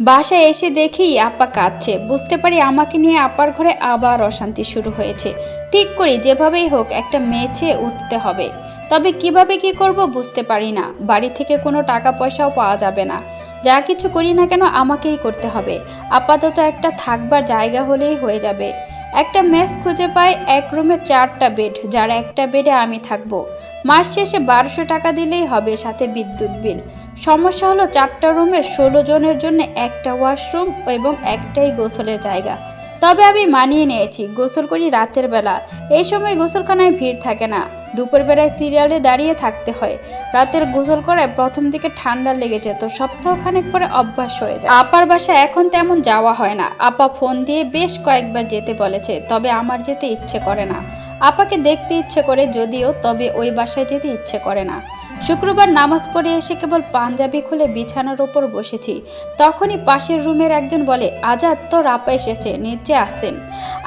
বাসায় এসে দেখি আপা কাঁদছে। বুঝতে পারি আমাকে নিয়ে আপার ঘরে আবার অশান্তি শুরু হয়েছে। ঠিক করি, যেভাবেই হোক, একটা মেছে উঠতে হবে। তবে কীভাবে কি করব বুঝতে পারি না। বাড়ি থেকে কোনো টাকা পয়সাও পাওয়া যাবে না। যা কিছু করি না কেন আমাকেই করতে হবে। আপাতত একটা থাকবার জায়গা হলেই হয়ে যাবে। একটা মেস খুঁজে পাই এক রুমে চারটা বেড, যার একটা বেডে আমি থাকব। মাস শেষে বারোশো টাকা দিলেই হবে সাথে বিদ্যুৎ বিল। সমস্যা হলো চারটা রুমের ষোলো জনের জন্য একটা ওয়াশরুম এবং একটাই গোসলের জায়গা। তবে আমি মানিয়ে নিয়েছি, গোসল করি রাতের বেলা। এই সময় গোসলখানায় ভিড় থাকে না। দুপুরবেলায় সিরিয়ালে দাঁড়িয়ে থাকতে হয়। রাতের গোসল করে প্রথম দিকে ঠান্ডা লেগে যেত, সপ্তাহখানেক পরে অভ্যাস হয়ে যায়। আপার বাসায় এখন তেমন যাওয়া হয় না। আপা ফোন দিয়ে বেশ কয়েকবার যেতে বলেছে, তবে আমার যেতে ইচ্ছে করে না। আপাকে দেখতে ইচ্ছে করে, যদিও তবে ওই বাসায় যেতে ইচ্ছে করে না। শুক্রবার নামাজ পড়ে এসে কেবল পাঞ্জাবি খুলে বিছানার ওপর বসেছি। তখনই পাশের রুমের একজন বলে, আজাদ, তোর আপা এসেছে, নিচে আসেন।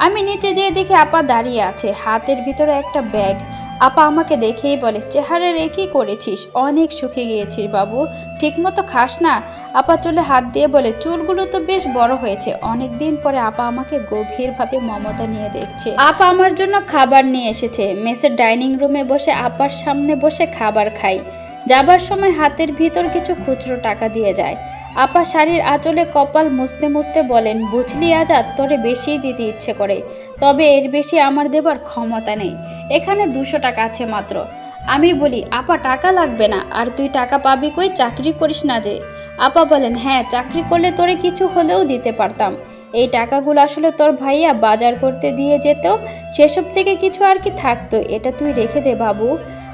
আমি নিচে যেয়ে দেখি আপা দাঁড়িয়ে আছে, হাতের ভিতরে একটা ব্যাগ। আপা আমাকে দেখেই বলে, চেহারা রেখেই করেছিস? অনেক শুকিয়ে গিয়েছিস বাবু। ঠিকমতো খাস না? আপা চুলে হাত দিয়ে বলে, চুলগুলো তো বেশ বড় হয়েছে। অনেক দিন পরে আপা আমাকে গভীরভাবে মমতা নিয়ে দেখছে। আপা আমার জন্য খাবার নিয়ে এসেছে। মেসের ডাইনিং রুমে বসে আপার সামনে বসে খাবার খাই। যাবার সময় হাতের ভিতর কিছু খুচরো টাকা দিয়ে যায়। আপা শাড়ির আঁচলে কপাল মুছতে মুছতে বলেন, বুঝলি আজাদ তোরে বেশি দিতে ইচ্ছে করে। তবে এর বেশি আমার দেবার ক্ষমতা নেই। এখানে দুশো টাকা আছে মাত্র। আমি বলি, আপা, টাকা লাগবে না। আর তুই টাকা পাবি কই? চাকরি করিস না যে। আপা বলেন হ্যাঁ চাকরি করলে তোরে কিছু হলেও দিতে পারতাম। এই টাকাগুলো আসলে তোর ভাইয়া বাজার করতে দিয়ে যেত। সেসব থেকে কিছু আর কি থাকতো? এটা তুই রেখে দে, বাবু।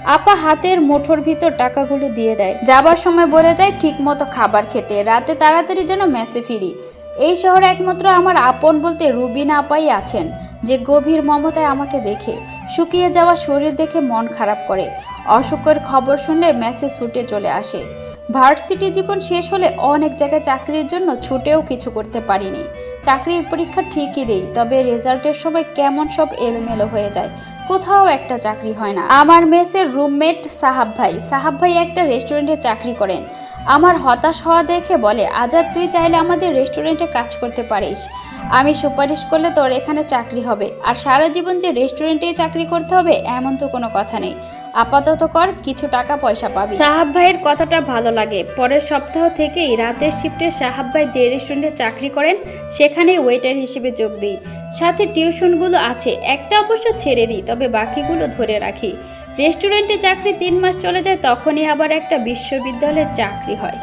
আপা হাতের মুঠোর ভিতর টাকাগুলো দিয়ে দেয়। যাবার সময় বলে যায় ঠিক মতো খাবার খেতে। রাতে তাড়াতাড়ি যেন মেসে ফিরি। এই শহরে একমাত্র আমার আপন বলতে রুবিনা আপাই আছেন, যে গভীর মমতায় আমাকে দেখে, শুকিয়ে যাওয়া শরীর দেখে মন খারাপ করে, অসুখের খবর শুনলে মেসে ছুটে চলে আসে। ভার্সিটি জীবন শেষ হলে অনেক জায়গায় চাকরির জন্য ছুটেও কিছু করতে পারিনি। চাকরির পরীক্ষা ঠিকই দেই, তবে রেজাল্টের সময় কেমন সব এলোমেলো হয়ে যায়, কোথাও একটা চাকরি হয় না। আমার মেসের রুমমেট সাহাব ভাই সাহাব ভাই একটা রেস্টুরেন্টে চাকরি করেন। আমার হতাশ হওয়া দেখে বলে, আজাদ, তুই চাইলে আমাদের রেস্টুরেন্টে কাজ করতে পারিস। আমি সুপারিশ করলে তোর এখানে চাকরি হবে। আর সারা জীবন যে রেস্টুরেন্টেই চাকরি করতে হবে, এমন তো কোনো কথা নেই। আপাতত কর, কিছু টাকা পয়সা পাবি। সাহাব ভাইয়ের কথাটা ভালো লাগে। পরের সপ্তাহ থেকেই রাতের শিফটে সাহাব ভাই যে রেস্টুরেন্টে চাকরি করেন সেখানেই ওয়েটার হিসেবে যোগ দিই। সাথে টিউশনগুলো আছে। একটা অবশ্য ছেড়ে দিই, তবে বাকিগুলো ধরে রাখি। রেস্টুরেন্টে চাকরি তিন মাস চলে যায় তখনই আবার একটা বিশ্ববিদ্যালয়ের চাকরি হয়।